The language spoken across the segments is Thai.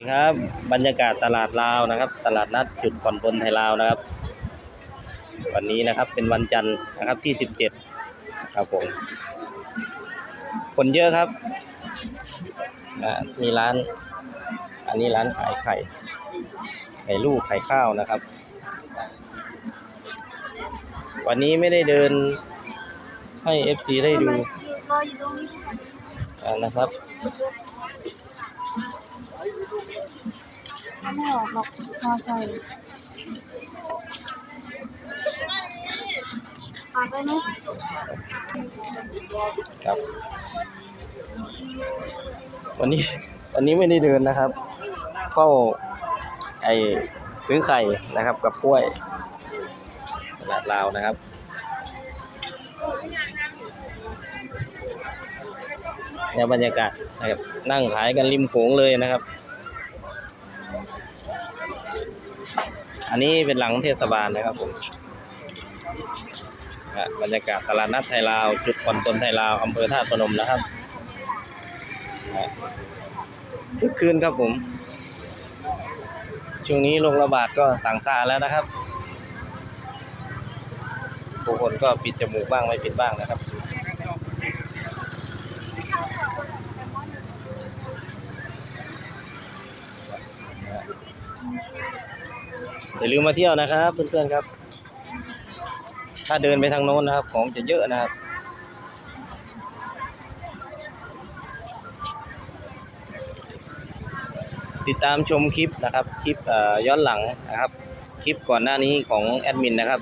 ครับบรรยากาศตลาดลาวนะครับ ตลาดนัดจุดผ่อนปลนไทยลาวนะครับ วันนี้นะครับเป็นวันจันทร์นะครับที่17ครับผมคนเยอะครับอ่ามีร้าน อันนี้ร้านขายไข่ไข่ลูกไข่ข้าวนะครับ วันนี้ไม่ได้เดินให้ FC ได้ดูรออยู่ตรงนี้อ่านะครับ ไม่ออกหรอกพอใส่าดไปไหมครับ วันนี้วันนี้ไม่ได้เดินนะครับเฝ้าไอซื้อไข่นะครับ กับกล้วยตลาดลาวนะครับเนี่ยบรรยากาศนะครับนั่งขายกันริมโขงเลยนะครับ อันนี้เป็นหลังเทศบาลนะครับผมบรรยากาศตลาดนัดไทยลาว จุดผ่อนปลนไทยลาวอำเภอท่าตุพนมนะครับคึกคืนครับผม ช่วงนี้โรคระบาดก็สั่งซาแล้วนะครับผู้คนก็ปิดจมูกบ้างไม่ปิดบ้างนะครับ อย่าลืมมาเที่ยวนะครับเพื่อนๆครับ ถ้าเดินไปทางโน้นนะครับ ของจะเยอะนะครับติดตามชมคลิปนะครับคลิปย้อนหลังนะครับ คลิปก่อนหน้านี้ของแอดมินนะครับ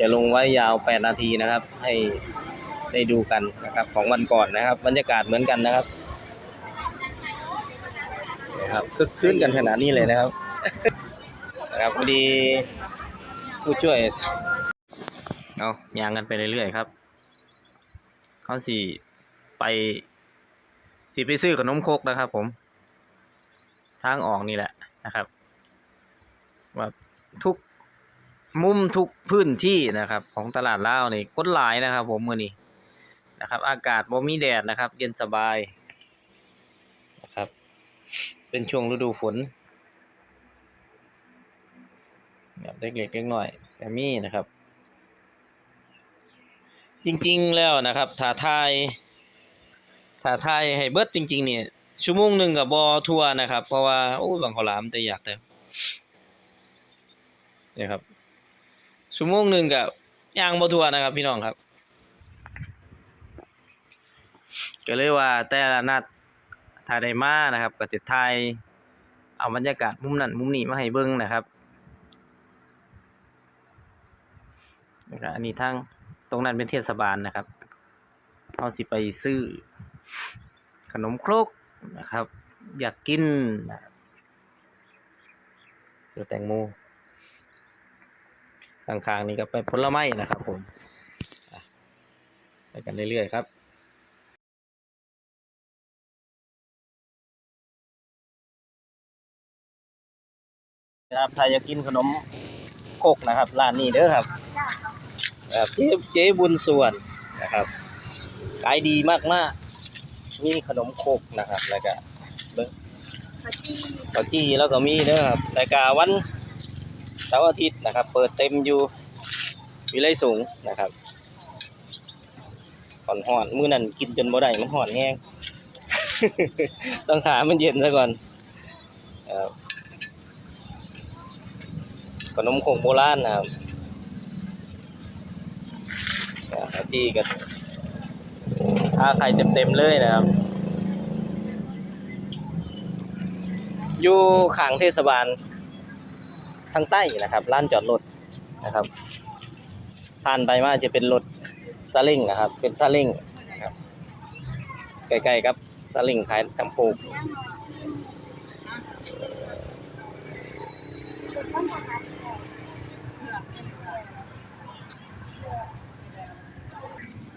จะลงไว้ยาว 8 นาทีนะครับ ให้ได้ดูกันนะครับของวันก่อนนะครับ บรรยากาศเหมือนกันนะครับนะครับคึกคืนกันขนาดนี้เลยนะครับ นะครับพอดีผู้ช่วย เอายางกันไปเรื่อยๆครับเขาสี่ไปสิไปซื้อขนมคกนะครับ ผม ทางออกนี่แหละนะครับว่าทุกมุมทุกพื้นที่นะครับ ของตลาดล่าวนี่คนหลายนะครับ ผมมื่อนี้นะครับ อากาศบ่มีแดดนะครับ เย็นสบายนะครับ เป็นช่วงฤดูฝน แบบเล็กๆเล็กน้อยแต่มีนะครับ จริงๆแล้วนะครับถ้าทายถ้าทายให้เบิดจริง ๆ เนี่ยชั่วโมงหนึ่งกับบอทัวนะครับ เพราะว่าโอ้บางขอลามแต่อยากแต่เนี่ยครับชั่วโมงหนึ่งกับย่างบอทัวนะครับ พี่น้องครับก็เลยว่าแต่ละนัดถ่ายได้มานะครับ ก็จะถ่ายเอาบรรยากาศมุมนั้นมุมนี้มาให้เบิ่งนะครับ นะครับอันนี้ทางตรงนั้นเป็นเทศบาลนะครับเอาสิไปซื้อ ขนมครกนะครับ อยากกินนะครับเดี๋ยวแตงโมข้างๆนี่ก็ไปผลไม้นะครับผมไปกันเรื่อยๆครับนะครับถ้าอยากกินขนมครกนะครับ ร้านนี้เด้อครับ เจ๊เจ๊บุญส่วนนะครับขายดีมากๆมีขนมโคกนะครับ แล้วก็เบิ้งปาจี้ข้าวจี้แล้วก็มีเด้อครับแล้วก็วันเสาร์อาทิตย์นะครับ เปิดเต็มอยู่วิไลสูงนะครับห่อนห่อนมื้อนั้นกินจนบ่ได้มันห่อนแห้งต้องหามันเย็นซะก่อนขนมโคกโบราณนะครับ ข้าว จี้กันทาไข่เต็มๆเลยนะครับ อยู่ข้างเทศบาลทางใต้นะครับร้านจอดรถนะครับผ่านไปมาจะเป็นรถซาเล้งนะครับ เป็นซาเล้งนะครับใกล้ๆกับซาเล้งขายตำปู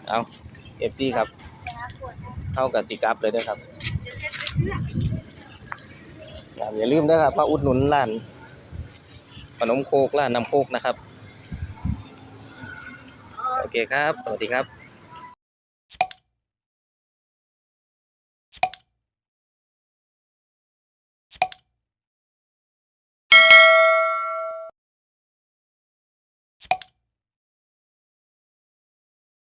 เอาเอ ฟซีครับ เข้ากับสีกราฟเลยนะครับครับอย่าลืมนะครับมาอุดหนุนร้านขนมโคกร้านน้ำโคกนะครับ โอเคครับ สวัสดีครับ